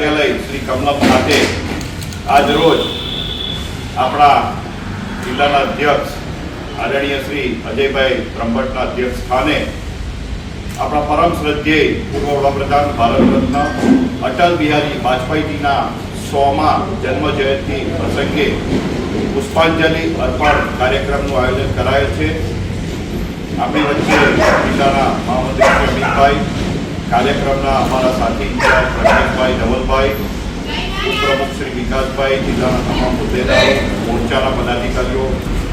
કાર્યાલય શ્રી કમલમ ખાતે આજ રોજ આપણા જિલ્લાના અધ્યક્ષ આદરણીય શ્રી અજયભાઈ બ્રહ્મટના અધ્યક્ષ સ્થાને આપણા પરમ શ્રદ્ધેય પૂર્વ વડાપ્રધાન ભારત રત્ન અટલ બિહારી વાજપેયીજીના સોમાં જન્મ જયંતિ પ્રસંગે પુષ્પાંજલિ અર્પણ કાર્યક્રમનું આયોજન કરાયું છે. આપણી વચ્ચે જિલ્લાના મહામંત્રી અમિતભાઈ કાર્યક્રમના અમારા સાથી પ્રકાશભાઈ શ્રી વિકાસભાઈ જિલ્લાના તમામ હોદ્દેદારો, મોરચાના પદાધિકારીઓ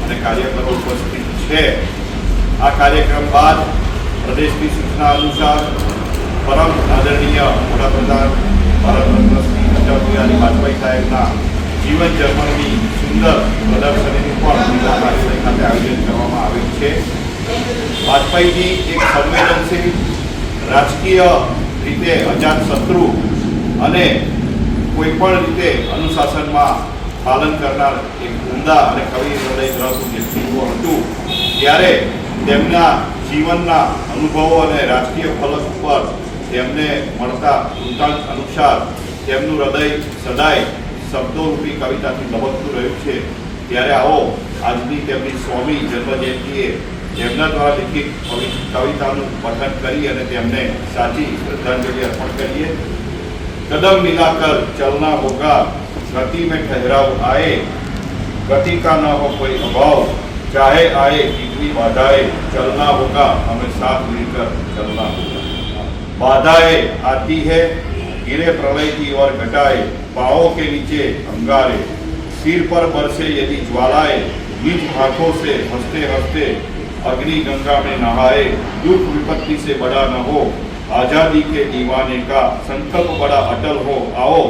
અને કાર્યકરો ઉપસ્થિત છે. આ કાર્યક્રમ બાદ પ્રદેશની સૂચના અનુસાર પરમ આદરણીય વડાપ્રધાન ભારત રત્ન શ્રી અટલ બિહારી વાજપેયી સાહેબના જીવન જર્મનની સુંદર પ્રદર્શનીનું પણ કાર્યાલય ખાતે આયોજન કરવામાં આવેલ છે. વાજપેયીજી એક સંવેદનશીલ રાજકીય રીતે અજાત શત્રુ અને કોઈ પણ રીતે અનુશાસનમાં પાલન કરનાર એક ઉમદા અને કવિ હૃદય ધરાવતું વ્યક્તિત્વ હતું, ત્યારે તેમના જીવનના અનુભવો અને રાજકીય ફલક ઉપર તેમને મળતા વૃત્તાંત અનુસાર તેમનું હૃદય સદાય શબ્દોરૂપી કવિતાથી લબકતું રહ્યું છે. ત્યારે આવો, આજની તેમની સ્વામી જન્મજયંતિએ તેમના દ્વારા લિખિત કવિ- કવિતાનું પઠન કરી અને તેમને સાચી શ્રદ્ધાંજલિ અર્પણ કરીએ. कदम मिलाकर चलना होगा। गति में ठहराव आए, गति का न हो कोई अभाव। चाहे आए कितनी बाधाएँ, चलना होगा। हमें साथ मिलकर चलना होगा। बाधाएँ आती है, गिरे प्रलय की ओर घटाए पाओ के नीचे अंगारे। सिर पर बरसे यदि ज्वालाए, निज हाथों से हँसते हँसते अग्नि गंगा में नहाए। दुख विपत्ति से बड़ा न हो आज़ादी के दीवाने का संकल्प बड़ा अटल हो, आओ,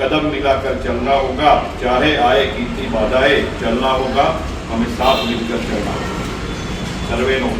कदम मिलाकर चलना होगा, चाहे आए कितनी बाधाएँ, चलना होगा, हमें साथ मिलकर चलना होगा सर्वे नो.